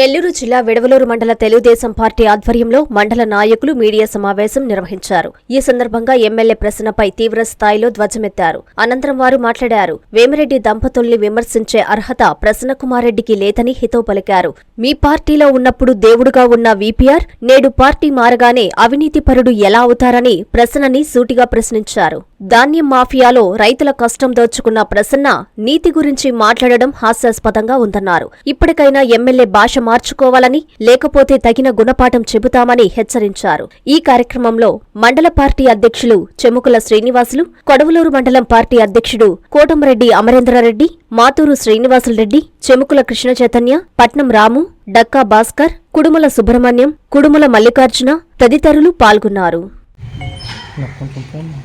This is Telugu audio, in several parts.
నెల్లూరు జిల్లా విడవలూరు మండల తెలుగుదేశం పార్టీ ఆధ్వర్యంలో మండల నాయకులు మీడియా సమావేశం నిర్వహించారు. ఈ సందర్భంగా ఎమ్మెల్యే ప్రశ్నపై తీవ్ర స్థాయిలో ధ్వజమెత్తారు. అనంతరం వారు మాట్లాడారు. వేమిరెడ్డి దంపతుల్ని విమర్శించే అర్హత ప్రసన్నకుమారెడ్డికి లేదని హితవు పలికారు. మీ పార్టీలో ఉన్నప్పుడు దేవుడుగా ఉన్న వీపీఆర్ నేడు పార్టీ మారగానే అవినీతిపరుడు ఎలా అవుతారని ప్రసన్నని సూటిగా ప్రశ్నించారు. ధాన్యం మాఫియాలో రైతుల కష్టం దోచుకున్న ప్రసన్న నీతి గురించి మాట్లాడడం హాస్యాస్పదంగా ఉందన్నారు. ఇప్పటికైనా ఎమ్మెల్యే భాష మార్చుకోవాలని లేకపోతే తగిన గుణపాఠం చెబుతామని హెచ్చరించారు. ఈ కార్యక్రమంలో మండల పార్టీ అధ్యక్షులు చెముకుల శ్రీనివాసులు కొడవలూరు మండలం పార్టీ అధ్యక్షుడు కోటంరెడ్డి అమరేంద్రారెడ్డి మాతూరు శ్రీనివాసులరెడ్డి చెముకుల కృష్ణ చైతన్య పట్నం రాము డక్కా భాస్కర్ కుడుమల సుబ్రహ్మణ్యం కుడుమల మల్లికార్జున తదితరులు పాల్గొన్నారు.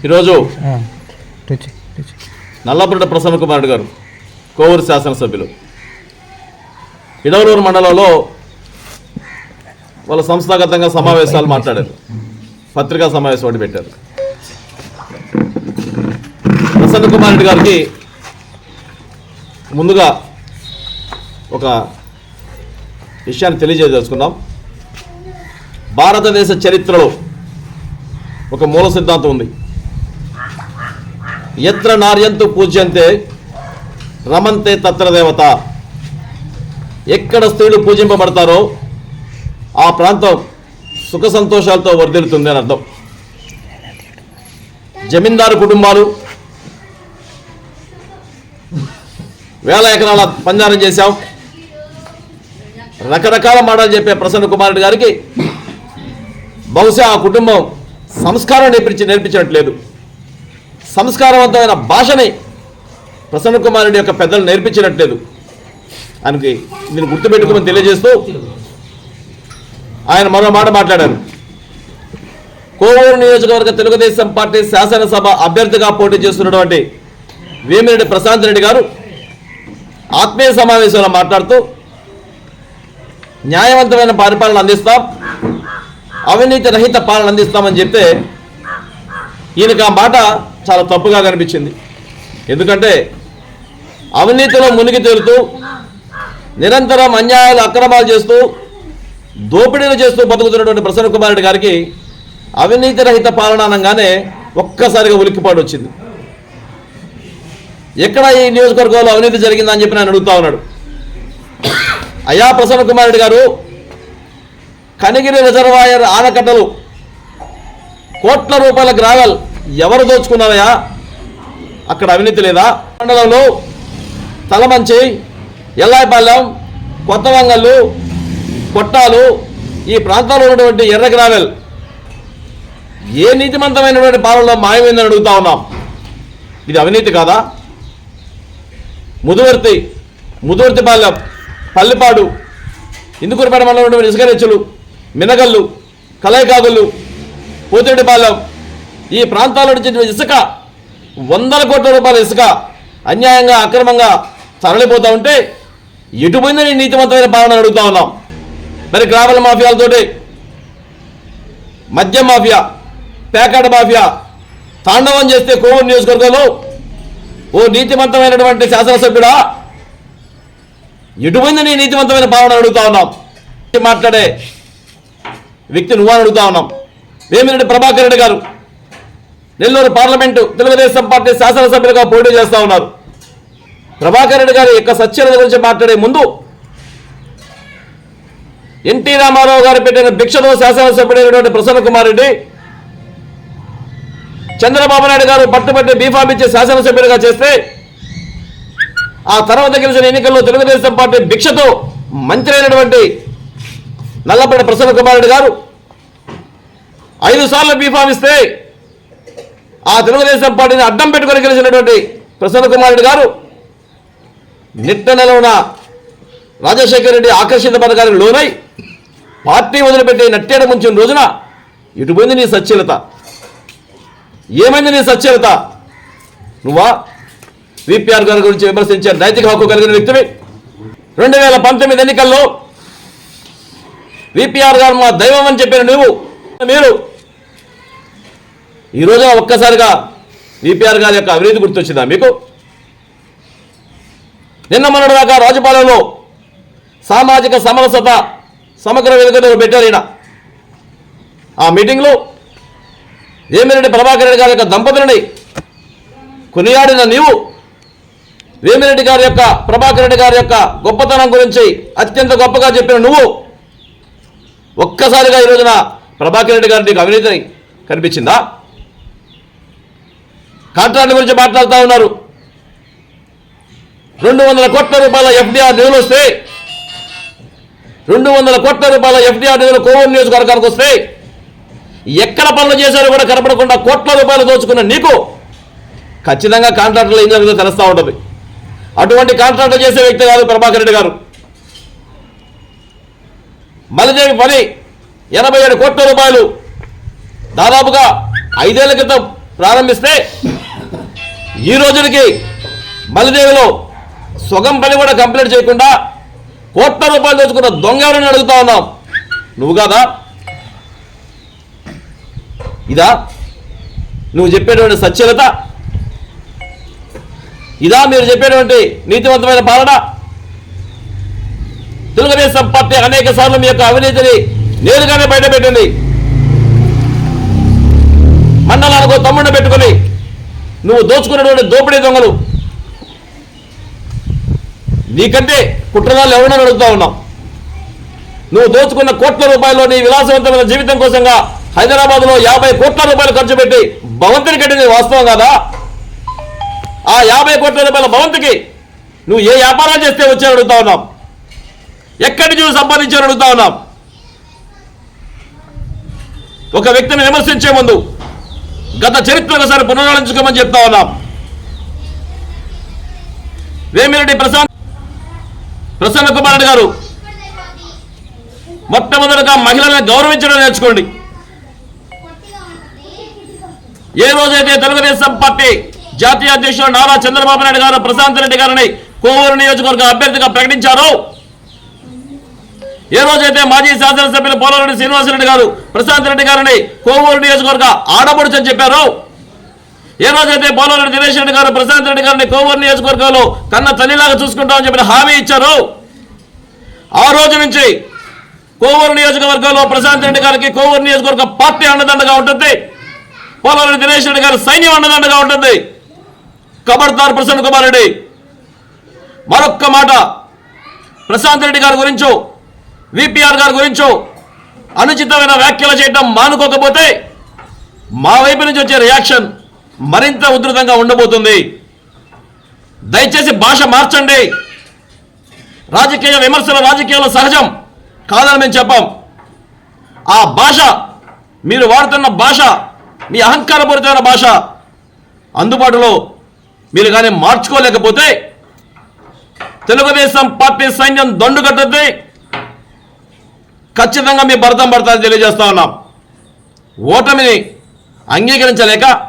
ఈరోజు ప్రసన్న కుమారుడు గారు కోవూరు శాసనసభ్యులు. ఇడవలూరు మండలంలో వాళ్ళ సంస్థాగతంగా సమావేశాలు మాట్లాడారు. పత్రికా సమావేశం ఒకటి పెట్టారు. ప్రసన్న రెడ్డి గారికి ముందుగా ఒక విషయాన్ని తెలియజేయదలుచుకున్నాం. భారతదేశ చరిత్రలో ఒక మూల సిద్ధాంతం ఉంది. ఎత్ర నార్యంతు పూజ్యంతే రమంతే తత్ర దేవత ఎక్కడ స్త్రీలు పూజింపబడతారో ఆ ప్రాంతం సుఖ సంతోషాలతో వర్ధిల్లుతుంది అని అర్థం. జమీందారు కుటుంబాలు వేల ఎకరాల పంజారం చేశాం. రకరకాల మాటలు చెప్పే ప్రసన్న కుమారుడు గారికి బహుశా ఆ కుటుంబం సంస్కారం నేర్పించి నేర్పించినట్లేదు. సంస్కారవంతమైన భాషని ప్రసన్న కుమారుడి యొక్క పెద్దలు నేర్పించినట్లేదు. ఆయనకి దీన్ని గుర్తుపెట్టుకోమని తెలియజేస్తూ ఆయన మరో మాట మాట్లాడారు. కోవూరు నియోజకవర్గ తెలుగుదేశం పార్టీ శాసనసభ అభ్యర్థిగా పోటీ చేస్తున్నటువంటి వేమిరెడ్డి ప్రశాంత్ రెడ్డి గారు ఆత్మీయ సమావేశంలో మాట్లాడుతూ న్యాయవంతమైన పరిపాలన అందిస్తాం అవినీతి రహిత పాలన అందిస్తామని చెప్తే ఈయనకు ఆ మాట చాలా తప్పుగా కనిపించింది. ఎందుకంటే అవినీతిలో మునిగి తేలుతూ నిరంతరం అన్యాయాలు అక్రమాలు చేస్తూ దోపిడీలు చేస్తూ బతుకుతున్నటువంటి ప్రసన్న కుమార్ రెడ్డి గారికి అవినీతి రహిత పాలన అనగానే ఒక్కసారిగా ఉలిక్కిపాటు వచ్చింది. ఎక్కడ ఈ నియోజకవర్గంలో అవినీతి జరిగిందని చెప్పి నేను అడుగుతా ఉన్నాడు. అయ్యా ప్రసన్న కుమార్ రెడ్డి గారు కనిగిరి రిజర్వాయర్ ఆనకట్టలు కోట్ల రూపాయల గ్రావెల్ ఎవరు దోచుకున్నారయ్యా? అక్కడ అవినీతి లేదా? మండలంలో తలమంచి ఎల్లాయిపాలెం కొత్త వంగళ్ళు కొట్టాలు ఈ ప్రాంతాల్లో ఉన్నటువంటి ఎర్ర గ్రావెల్. ఏ నీతిమంతమైనటువంటి పాలనలో మాయమైందని అడుగుతా ఉన్నాం. ఇది అవినీతి కాదా? ముదువర్తి ముదువర్తిపాలెం పల్లిపాడు ఇందుకూరుపేట మండలం ఉన్నటువంటి ఇసుక రెచ్చులు మినగల్లు కలైకాగులు పోతిరెడ్డిపాలెం ఈ ప్రాంతాల నుంచి ఇసుక వందల కోట్ల రూపాయల ఇసుక అన్యాయంగా అక్రమంగా తరలిపోతూ ఉంటే ఎటు నేను నీతివంతమైన పాలన అడుగుతా ఉన్నాం. మరి గ్రామల మాఫియాలతోటి మద్యం మాఫియా పేకాట మాఫియా తాండవం చేస్తే కోవూరు నియోజకవర్గంలో ఓ నీతివంతమైనటువంటి శాసనసభ్యుడా ఎటుపోయిందని నీతివంతమైన పాలన అడుగుతా ఉన్నాం. మాట్లాడే వ్యక్తి నువ్వు అని అడుగుతా ఉన్నాం. వేమిరెడ్డి ప్రభాకర్ రెడ్డి గారు నెల్లూరు పార్లమెంటు తెలుగుదేశం పార్టీ శాసనసభ్యులుగా పోటీ చేస్తా ఉన్నారు. ప్రభాకర్ రెడ్డి గారి యొక్క సత్యత గురించి మాట్లాడే ముందు ఎన్టీ రామారావు గారు పెట్టిన భిక్షలో శాసనసభ్యుడైనటువంటి ప్రసన్న కుమార్ రెడ్డి చంద్రబాబు నాయుడు గారు పట్టుబట్టి బీఫామ్ ఇచ్చి శాసనసభ్యుడిగా చేస్తే ఆ తర్వాత గెలిచిన ఎన్నికల్లో తెలుగుదేశం పార్టీ భిక్షతో మంత్రి అయినటువంటి నల్లపల్లి ప్రసన్న కుమార్ రెడ్డి గారు ఐదు సార్లు బీఫామ్ ఇస్తే ఆ తెలుగుదేశం పార్టీని అడ్డం పెట్టుకొని గెలిచినటువంటి ప్రసన్న కుమార్ రెడ్డి గారు నిట్ట నెలవున రాజశేఖర రెడ్డి ఆకర్షిత పథకానికి లోనై పార్టీ వదిలిపెట్టి నట్టేట ముంచిన రోజున ఇటు పోయింది నీ సచ్యలత ఏమైంది నీ సచ్యలత నువ్వా? విపిఆర్ గారి గురించి విమర్శించే నైతిక హక్కు కలిగిన వ్యక్తివి. రెండు వేల పంతొమ్మిది ఎన్నికల్లో విపిఆర్ గారు మా దైవం అని చెప్పిన నువ్వు మీరు ఈ రోజున ఒక్కసారిగా విపిఆర్ గారి యొక్క అవినీతి గుర్తొచ్చిందా మీకు? నిన్న మొన్నటి దాకా రాజపాలెంలో సామాజిక సమరసత సమగ్ర వేదిక పెట్టారు ఈయన. ఆ మీటింగ్లో వేమిరెడ్డి ప్రభాకర్ రెడ్డి గారి యొక్క దంపతులని కొనియాడిన నీవు వేమిరెడ్డి గారి యొక్క ప్రభాకర్ రెడ్డి గారి యొక్క గొప్పతనం గురించి అత్యంత గొప్పగా చెప్పిన నువ్వు ఒక్కసారిగా ఈ రోజున ప్రభాకర్ రెడ్డి గారి నీకు అవినీతిని కనిపించిందా? కాంట్రాక్ట్ గురించి మాట్లాడుతూ ఉన్నారు. రెండు వందల కోట్ల రూపాయల ఎఫ్డిఆర్ నిధులు వస్తే రెండు వందల కోట్ల రూపాయల ఎఫ్డిఆర్ నిధులు కోవూరు నియోజకవర్గానికి వస్తే ఎక్కడ పనులు చేశారో కూడా కనపడకుండా కోట్ల రూపాయలు దోచుకున్న నీకు ఖచ్చితంగా కాంట్రాక్టర్లు ఏం జరుగుతుందో తెలుస్తూ ఉంటుంది. అటువంటి కాంట్రాక్టర్ చేసే వ్యక్తి కాదు ప్రభాకర్ రెడ్డి గారు. మలిదేవి పని ఎనభై ఏడు కోట్ల రూపాయలు దాదాపుగా ఐదేళ్ళ క్రితం ప్రారంభిస్తే ఈ రోజునికి మలిదేవిలో సొగం పని కూడా కంప్లీట్ చేయకుండా కోట్ల రూపాయలు తెచ్చుకున్న దొంగలను అడుగుతా ఉన్నాం. నువ్వు కాదా? ఇదా? నువ్వు చెప్పేటువంటి సత్యలత? ఇదా మీరు చెప్పేటువంటి నీతివంతమైన పాలన? తెలుగుదేశం పార్టీ అనేక సార్లు మీ యొక్క అవినీతిని నేరుగానే బయటపెట్టింది. మండలాలకు తమ్ముడిని పెట్టుకుని నువ్వు దోచుకున్నటువంటి దోపిడీ దొంగలు. నీకంటే కుట్రదాలు ఎవరని అడుగుతా ఉన్నాం. నువ్వు దోచుకున్న కోట్ల రూపాయలు నీ విలాసవంతమైన జీవితం కోసంగా హైదరాబాద్లో యాభై కోట్ల రూపాయలు ఖర్చు పెట్టి భవంతిని కట్టింది వాస్తవం కాదా? ఆ యాభై కోట్ల రూపాయల భవంతికి నువ్వు ఏ వ్యాపారాలు చేస్తే వచ్చావు అడుగుతా ఉన్నాం. ఎక్కడి నుంచి సంపాదించావు అడుగుతా ఉన్నాం. ఒక వ్యక్తిని విమర్శించే ముందు గత చరిత్ర ఒకసారి పునరాలించుకోమని చెప్తా ఉన్నాం. వేమిరెడ్డి ప్రశాంత్ ప్రసన్న కుమార్ రెడ్డి గారు మొట్టమొదటిగా మహిళలను గౌరవించడం నేర్చుకోండి. ఏ రోజైతే తెలుగుదేశం పార్టీ జాతీయ అధ్యక్షుడు నారా చంద్రబాబు నాయుడు గారు ప్రశాంత్ రెడ్డి గారిని కోవూరు నియోజకవర్గ అభ్యర్థిగా ప్రకటించారో ఏ రోజైతే మాజీ శాసనసభ్యులు పోలరెడ్డి శ్రీనివాసరెడ్డి గారు ప్రశాంత్ రెడ్డి గారిని కోవూరు నియోజకవర్గ ఆడబడుచని అని ఏ రోజైతే పోలవరం దినేష్ రెడ్డి గారు ప్రశాంత్ రెడ్డి గారిని కోవూరు నియోజకవర్గంలో కన్న తల్లిలాగా చూసుకుంటామని చెప్పిన హామీ ఇచ్చారు. ఆ రోజు నుంచి కోవూరు నియోజకవర్గంలో ప్రశాంత్ రెడ్డి గారికి కోవూరు నియోజకవర్గ పార్టీ అండదండగా ఉంటుంది. పోలవరం దినేష్ రెడ్డి గారి సైన్యం అండదండగా ఉంటుంది. కబర్దార్ ప్రసన్న కుమార్ రెడ్డి. మరొక్క మాట ప్రశాంత్ రెడ్డి గారి గురించో విపిఆర్ గారి గురించో అనుచితమైన వ్యాఖ్యలు చేయడం మానుకోకపోతే మా వైపు నుంచి వచ్చే రియాక్షన్ మరింత ఉధృతంగా ఉండబోతుంది. దయచేసి భాష మార్చండి. రాజకీయ విమర్శలు రాజకీయాలు సహజం. కాదని మేము చెప్పాం. ఆ భాష మీరు వాడుతున్న భాష మీ అహంకారపూరితమైన భాష అందుబాటులో మీరు కానీ మార్చుకోలేకపోతే తెలుగుదేశం పార్టీ సైన్యం దండు కట్టుద్ది. ఖచ్చితంగా మీ భరతం పడతారని తెలియజేస్తా ఉన్నాం. ఓటమిని అంగీకరించలేక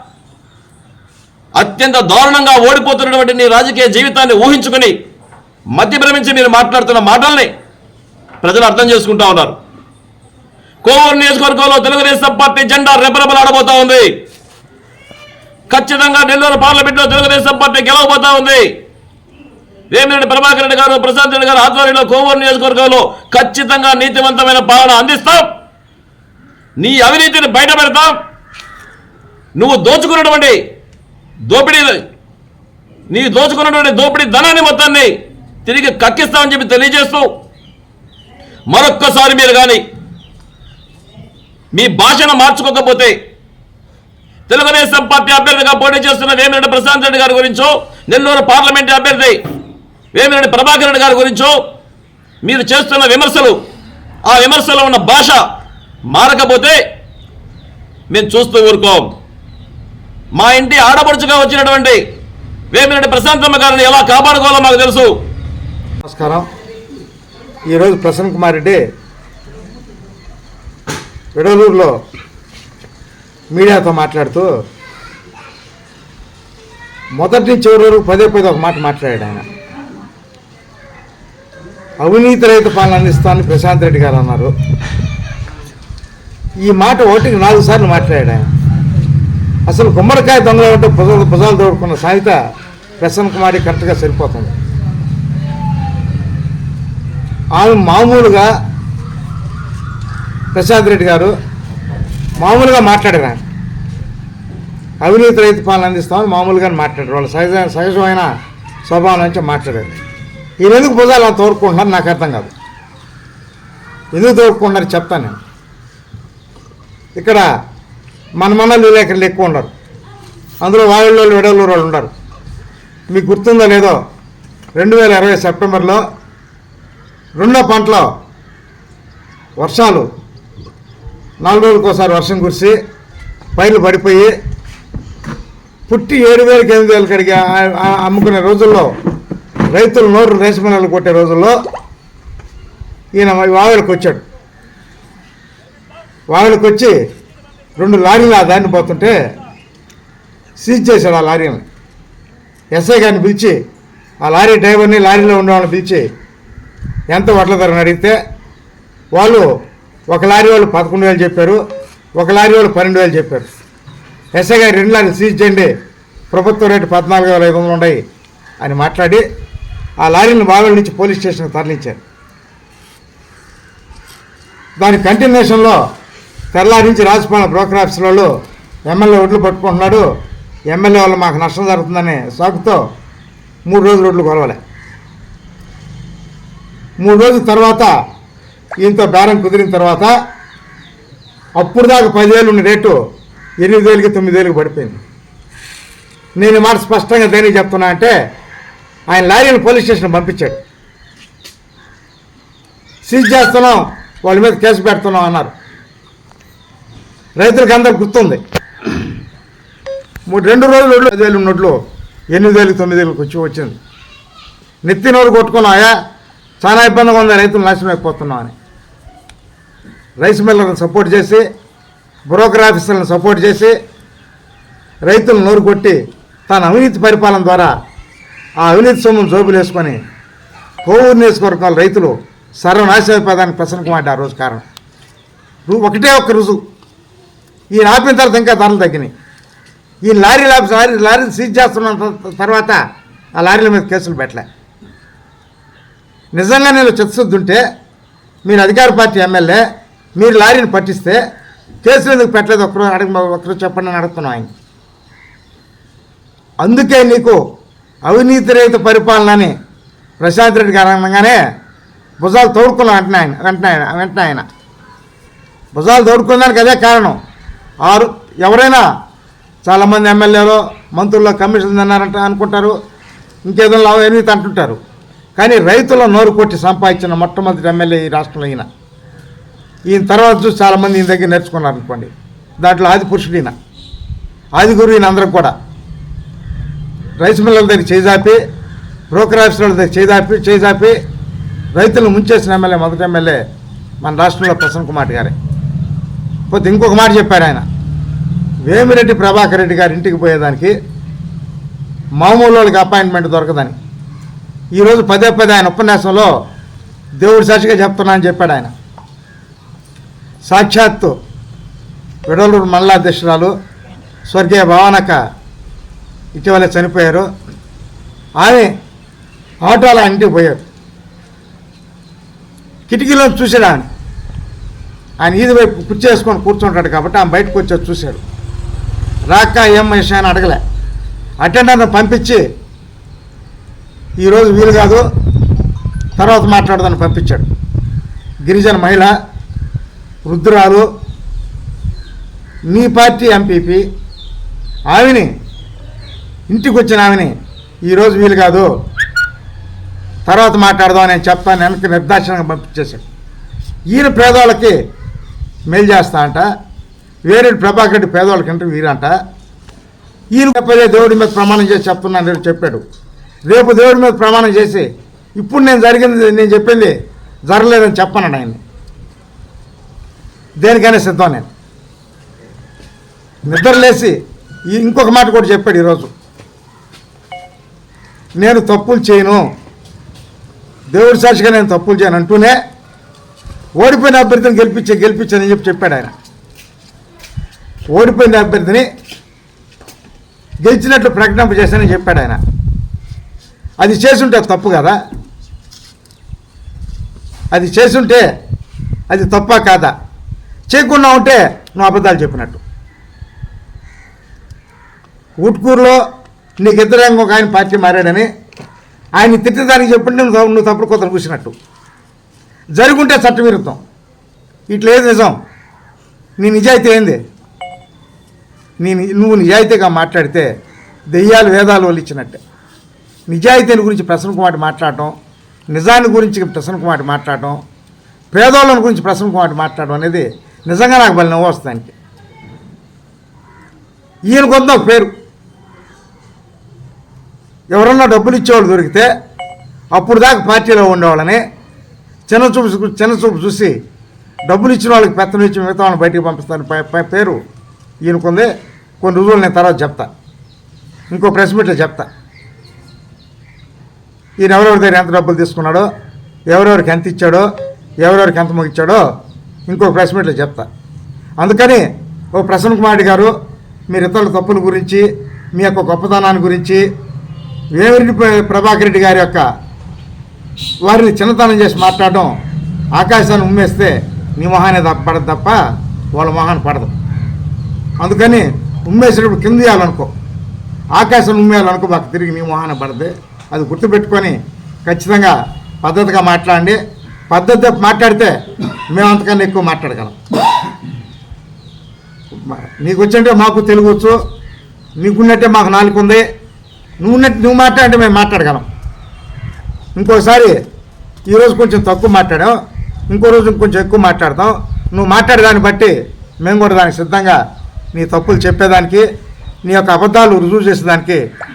అత్యంత దారుణంగా ఓడిపోతున్నటువంటి నీ రాజకీయ జీవితాన్ని ఊహించుకుని మధ్యభ్రమించి మీరు మాట్లాడుతున్న మాటల్ని ప్రజలు అర్థం చేసుకుంటా ఉన్నారు. కోవూరు నియోజకవర్గంలో తెలుగుదేశం పార్టీ జెండా రెపరెపలాడబోతా ఉంది. ఖచ్చితంగా నెల్లూరు పార్లమెంట్లో తెలుగుదేశం పార్టీ గెలవబోతా ఉంది. వేమిరెడ్డి ప్రభాకర్ రెడ్డి గారు ప్రశాంత్ రెడ్డి గారు ఆధ్వర్యంలో కోవూరు నియోజకవర్గంలో ఖచ్చితంగా నీతివంతమైన పాలన అందిస్తాం. నీ అవినీతిని బయట పెడతాం నువ్వు దోచుకున్నటువంటి దోపిడీ నీ దోచుకున్నటువంటి దోపిడీ ధనాన్ని మొత్తాన్ని తిరిగి కక్కిస్తామని చెప్పి తెలియజేస్తూ మరొక్కసారి మీరు కానీ మీ భాషను మార్చుకోకపోతే తెలుగుదేశం పార్టీ అభ్యర్థిగా పోటీ చేస్తున్న వేమిరెడ్డి ప్రశాంత్ రెడ్డి గారి గురించో నెల్లూరు పార్లమెంట్ అభ్యర్థి వేమిరెడ్డి ప్రభాకర్ రెడ్డి గారి గురించో మీరు చేస్తున్న విమర్శలు ఆ విమర్శలో ఉన్న భాష మారకపోతే మేము చూస్తూ ఊరుకోం. మా ఇంటి ఆడపడుచుగా వచ్చినటువంటి వేమిరెడ్డి ప్రశాంతమ్మ గారిని ఎలా కాపాడుకోవాలో మాకు తెలుసు. నమస్కారం. ఈరోజు ప్రసన్న కుమార్ రెడ్డి విడలూరులో మీడియాతో మాట్లాడుతూ మొదటి నుంచి చివరి వరకు పదే పదే ఒక మాట మాట్లాడాడు ఆయన. అవినీతి రహిత పాలన అందిస్తానని ప్రశాంత్ రెడ్డి గారు అన్నారు. ఈ మాట ఒకటికి నాలుగు సార్లు మాట్లాడాడు ఆయన. అసలు గుమ్మడికాయ దొంగలు అంటే భుజాలు భుజాలు తోడుకున్న సామెత ప్రసన్న కుమారి కరెక్ట్గా సరిపోతుంది. ఆమె మామూలుగా ప్రసాద్ రెడ్డి గారు మామూలుగా మాట్లాడారు ఆయన. అవినీతి రైతు పాలన అందిస్తామని మామూలుగా మాట్లాడారు. వాళ్ళు సహజ సహజమైన స్వభావం నుంచి మాట్లాడారు. ఈయన ఎందుకు భుజాలు అలా తోడుకుంటున్నారు? నాకు అర్థం కాదు. ఎందుకు తోడుకుంటున్నారు చెప్తాను నేను. ఇక్కడ మన మన విలేకరులు ఎక్కువ ఉండరు అందులో వాళ్ళు విడవలూరు వాళ్ళు ఉండరు మీకు గుర్తుందో లేదో రెండు వేల ఇరవై సెప్టెంబర్లో రెండో పంటలో వర్షాలు నాలుగు రోజులకోసారి వర్షం కురిసి పైర్లు పడిపోయి పుట్టి ఏడు వేలకి ఎనిమిది వేలకి కడిగి అమ్ముకునే రోజుల్లో రైతులు నోరు రేషమనలు కొట్టే రోజుల్లో ఈయన వావిలకు వచ్చాడు. వావిలకు వచ్చి రెండు లారీలు ఆ దాన్ని పోతుంటే సీజ్ చేశాడు ఆ లారీని ఎస్ఐ గారిని పిలిచి ఆ లారీ డ్రైవర్ని లారీలో ఉన్న పిలిచి ఎంత వడ్ల ధరని అడిగితే వాళ్ళు ఒక లారీ వాళ్ళు పదకొండు వేలు చెప్పారు ఒక లారీ వాళ్ళు పన్నెండు వేలు చెప్పారు. ఎస్ఐ గారు రెండు లారీలు సీజ్ చేయండి ప్రభుత్వ రేటు పద్నాలుగు వేల ఐదు వందలు ఉన్నాయి అని మాట్లాడి ఆ లారీని బావిల నుంచి పోలీస్ స్టేషన్కి తరలించారు. దాని కంటిన్యూషన్లో తెల్లారి నుంచి రాజపాలెం బ్రోకర్ ఆఫీసులలో ఎమ్మెల్యే ఒడ్లు పట్టుకుంటున్నాడు. ఎమ్మెల్యే వల్ల మాకు నష్టం జరుగుతుందనే సాకుతో మూడు రోజులు ఒడ్లు కొలవలే. మూడు రోజుల తర్వాత ఈయనతో బేరం కుదిరిన తర్వాత అప్పుడు దాకా పదివేలు ఉన్న రేటు ఎనిమిది వేలకి తొమ్మిది వేలకి పడిపోయింది. నేను మాట స్పష్టంగా దేనికి చెప్తున్నా అంటే ఆయన లారీని పోలీస్ స్టేషన్ పంపించాడు. సీజ్ చేస్తున్నాం వాళ్ళ మీద కేసు పెడుతున్నాం అన్నారు. రైతులకు అందరికి గుర్తుంది. మూడు రెండు రోజులు ఒడ్లు ఐదు వేలు ఉన్నట్లు ఎనిమిది వేలు తొమ్మిది వేలకు వచ్చి వచ్చింది. నెత్తి నోరు కొట్టుకున్నాయా చాలా ఇబ్బందిగా ఉంది రైతులు నాశనం అయిపోతున్నాం అని. రైస్ మిల్లర్లను సపోర్ట్ చేసి బ్రోకర్ ఆఫీసర్లను సపోర్ట్ చేసి రైతులను నోరు కొట్టి తన అవినీతి పరిపాలన ద్వారా ఆ అవినీతి సొమ్మును జోబులేసుకొని కోవూరు నియోజకవర్గాల రైతులు సర్వనాశనపదానికి ప్రసన్న కుమార్ ఆ రోజు కారణం. రు- ఒకటే ఒక్క రుజువు. ఈయన ఆపిన తర్వాత ఇంకా ధరలు తగ్గినాయి. ఈ లారీ లారీ లారీ లారీని సీజ్ చేస్తున్న తర్వాత ఆ లారీల మీద కేసులు పెట్టలే. నిజంగా నేను చిత్తశుద్ధుంటే మీరు అధికార పార్టీ ఎమ్మెల్యే మీరు లారీని పట్టిస్తే కేసులు ఎందుకు పెట్టలేదు? ఒకరు అడగ ఒకరు చెప్పండి అని అడుగుతున్నాం ఆయన. అందుకే నీకు అవినీతి రహిత పరిపాలన అని ప్రశాంత్ రెడ్డి గారు అనగానే భుజాలు తోడుకున్నాం వెంటనే ఆయన వెంటనే ఆయన వెంటనే ఆయన. భుజాలు తోడుకున్నానికి అదే కారణం. ఆరు ఎవరైనా చాలామంది ఎమ్మెల్యేలు మంత్రుల్లో కమిషన్ అన్నారంట అనుకుంటారు. ఇంకేదో లాభం అంటుంటారు. కానీ రైతుల నోరు కొట్టి సంపాదించిన మొట్టమొదటి ఎమ్మెల్యే ఈ రాష్ట్రంలో ఈయన. ఈయన తర్వాత చూసి చాలామంది ఈయన దగ్గర నేర్చుకున్నారు అనుకోండి. దాంట్లో ఆది పురుషుడు ఈయన. ఆది గురువు ఈయన అందరికి కూడా. రైస్ మిల్లల దగ్గర చేజాపి బ్రోకర్ ఆఫీసుల దగ్గర చేజాపి చేజాపి రైతులను ముంచేసిన ఎమ్మెల్యే మొదటి ఎమ్మెల్యే మన రాష్ట్రంలో ప్రసన్న కుమార్ గారే. పోతే ఇంకొక మాట చెప్పాడు ఆయన. వేమిరెడ్డి ప్రభాకర్ రెడ్డి గారి ఇంటికి పోయేదానికి మామూలు వాళ్ళకి అపాయింట్మెంట్ దొరకదని. ఈరోజు పదే పదే ఆయన ఉపన్యాసంలో దేవుడి సాక్షిగా చెప్తున్నా అని చెప్పాడు ఆయన. సాక్షాత్తు విడలూరు మండలాధ్యక్షురాలు స్వర్గీయ భవానక ఇటీవల చనిపోయారు. ఆమె ఆటోలో ఇంటికి పోయారు కిటికీలో చూసాడు ఆయన. ఆయన ఈది వైపు కుర్చీ వేసుకొని కూర్చుంటాడు కాబట్టి ఆమె బయటకు వచ్చి చూశాడు. రాక ఏం విషయాన్ని అని అడగలే. అటెండర్ని పంపించి ఈరోజు వీలు కాదు తర్వాత మాట్లాడదని పంపించాడు. గిరిజన మహిళ వృద్ధురాలు నీ పార్టీ ఎంపీపీ ఆమెని ఇంటికి వచ్చిన ఆమెని ఈరోజు వీలు కాదు తర్వాత మాట్లాడదాం నేను చెప్తాను వెనక్కి నిర్దాక్షణంగా పంపించేశాడు. ఈయన పేదవాళ్ళకి మేలు చేస్తా అంట. వేరే ప్రభాకర్ రెడ్డి పేదవాళ్ళకంటే వీరంట ఈయన చెప్పదే దేవుడి మీద ప్రమాణం చేసి చెప్తున్నాను రేపు చెప్పాడు. రేపు దేవుడి మీద ప్రమాణం చేసి ఇప్పుడు నేను జరిగింది నేను చెప్పింది జరగలేదని చెప్పన్నాడు ఆయన. దేనికైనా సిద్ధం నేను. నిద్రలేసి ఈ- ఇంకొక మాట కూడా చెప్పాడు ఈరోజు. నేను తప్పులు చేయను. దేవుడి సాక్షిగా నేను తప్పులు చేయను అంటూనే ఓడిపోయిన అభ్యర్థిని గెలిపించే గెలిపించని చెప్పి చెప్పాడు ఆయన. ఓడిపోయిన అభ్యర్థిని గెలిచినట్లు ప్రకటన చేశానని చెప్పాడు ఆయన. అది చేసుంటే తప్పు కదా. అది చేసుంటే అది తప్ప కాదా? చేయకుండా ఉంటే నువ్వు అబద్ధాలు చెప్పినట్టు. ఉట్కూరులో నీకు వ్యతిరేకంగా ఒక ఆయన పార్టీ మారాడని ఆయన తిట్టడానికి చెప్పండి నువ్వు నువ్వు తప్పుడు కొత్తలు కూర్చున్నట్టు జరుగుంటే చట్టవిరుద్ధం. ఇట్లేదు నిజం? నీ నిజాయితీ ఏంది? నీ నువ్వు నిజాయితీగా మాట్లాడితే దెయ్యాలు వేదాలు వాళ్ళు ఇచ్చినట్టే. నిజాయితీని గురించి ప్రసన్న కుమార్ మాట్లాడటం నిజాన్ని గురించి ప్రసన్న కుమార్ మాట్లాడటం పేదోళ్ళని గురించి ప్రసన్న కుమార్ మాట్లాడడం అనేది నిజంగా నాకు బలి నవ్వు వస్తానికి ఈయన కొంత ఒక పేరు. ఎవరన్నా డబ్బులు ఇచ్చేవాళ్ళు దొరికితే అప్పుడు దాకా పార్టీలో ఉండేవాళ్ళని చిన్న చూపు చిన్న చూపు చూసి డబ్బులు ఇచ్చిన వాళ్ళకి పెత్తనం ఇచ్చి మిగతా వాళ్ళని బయటికి పంపిస్తాను. పేరు ఈయనకుంది. కొన్ని రోజులు నేను తర్వాత చెప్తా. ఇంకో ప్రెస్ మీట్లో చెప్తా. ఈయన ఎవరెవరి దగ్గర ఎంత డబ్బులు తీసుకున్నాడో ఎవరెవరికి ఎంత ఇచ్చాడో ఎవరెవరికి ఎంత ముగిచ్చాడో ఇంకో ప్రెస్ మీట్లో చెప్తా. అందుకని ఓ ప్రసన్న కుమార్ గారు మీరు ఇతరుల తప్పుల గురించి మీ యొక్క గొప్పతనాన్ని గురించి వేమిరెడ్డి ప్రభాకర్ రెడ్డి గారి యొక్క వారిని చిన్నతనం చేసి మాట్లాడడం ఆకాశాన్ని ఉమ్మేస్తే నీ మొహానే తప్ప పడదు తప్ప వాళ్ళ మొహాన్ని పడదు. అందుకని ఉమ్మేసినప్పుడు కింద చేయాలనుకో ఆకాశం ఉమ్మేయాలనుకో మాకు తిరిగి నీ మొహాన పడద్ది అది గుర్తుపెట్టుకొని ఖచ్చితంగా పద్ధతిగా మాట్లాడండి. పద్ధతి మాట్లాడితే మేము అంతకన్నా ఎక్కువ మాట్లాడగలం. నీకు వచ్చంటే మాకు తెలుగు వచ్చు. నీకున్నట్టే మాకు నాలుగు ఉంది. నువ్వు ఉన్నట్టు నువ్వు మాట్లాడంటే మేము మాట్లాడగలం. ఇంకోసారి ఈరోజు కొంచెం తక్కువ మాట్లాడాం. ఇంకో రోజు కొంచెం ఎక్కువ మాట్లాడతాం. నువ్వు మాట్లాడే దాన్ని బట్టి మేము కూడా దానికి సిద్ధంగా నీ తప్పులు చెప్పేదానికి నీ యొక్క అబద్ధాలు రుజువు చేసేదానికి